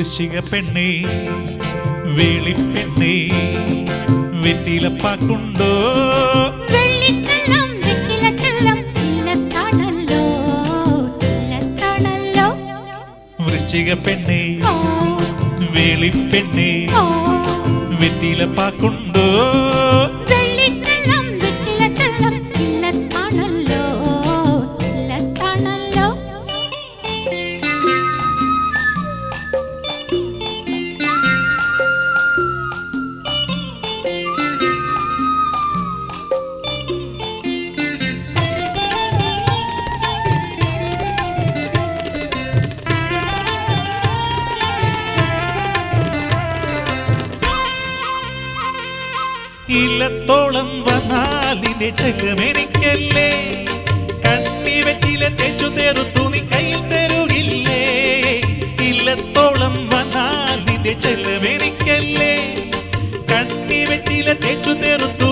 വൃശ്ചിക പെണ്ണേ വേളിപ്പെണ്ണേ വെറ്റിലപ്പാക്കുണ്ടോ വൃശ്ചിക പെണ്ണേ വേളിപ്പെണ്ണേ വെറ്റിലപ്പാക്കുണ്ടോ ഇല്ലത്തോളം വന്നാലിന്റെ ചെല്ലമെനിക്കല്ലേ കണ്ണി വെറ്റിലെ തെച്ചു തെറുത്തു നീ കയ്യിൽ തരുകില്ലേ ഇല്ലത്തോളം വന്നാലിന്റെ ചെല്ലമെനിക്കല്ലേ കണ്ണി വെറ്റിലെ തെച്ചു തെറുത്തു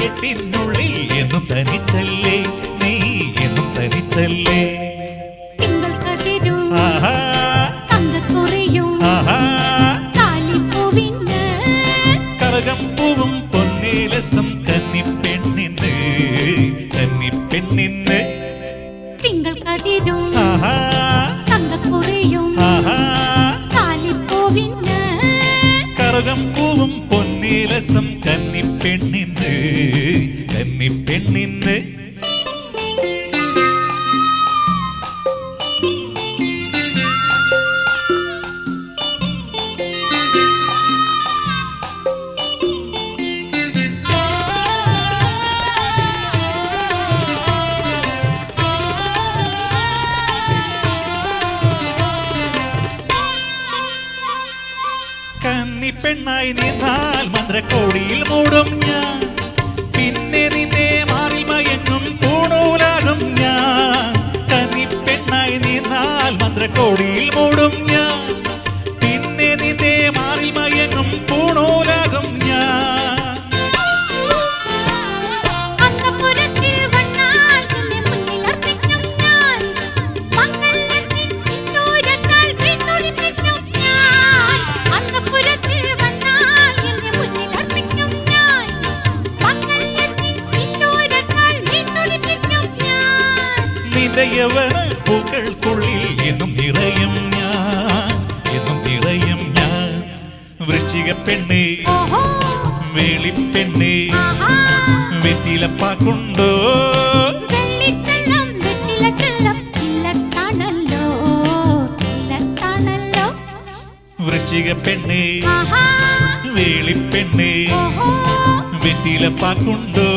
കെട്ടിനുള്ളിൽ എന്നും തനിച്ചല്ലേ? നീ എന്നും തനിച്ചല്ലേ? ആഹാ. തങ്കക്കുറിയും ആഹാ. താലിപ്പൂവിന് കറകം പൂവും പൊന്നേലസം കന്നിപ്പെണ്ണിന്ന് കന്നിപ്പെണ്ണിന്ന്. തിങ്കൾ കതിരും ആഹാ. തങ്കക്കുറിയും ആഹാ. താലിപ്പൂവിന് കറകം പൂവും പൊന്നേലസം കന്നിപ്പെണ്ണിന്ന് കന്നി പെണ്ണായി നിന്നാൽ മന്ത്രക്കോടിയിൽ മൂടും ഞാൻ. മന്ത്രക്കോടിയിൽ മൂടും ഞാൻ. നിന്റെ യവന പൂക്കൾക്കുള്ളിൽ എന്നും നിറയും ഞാൻ എന്നും നിറയും ഞാൻ. വൃശ്ചിക പെണ്ണേ വേളിപ്പെണ്ണേ വെറ്റിലപ്പാക്കുണ്ടോ? വൃശ്ചിക പെണ്ണേ വേളിപ്പെണ്ണേ വെറ്റിലപ്പാക്കുണ്ടോ?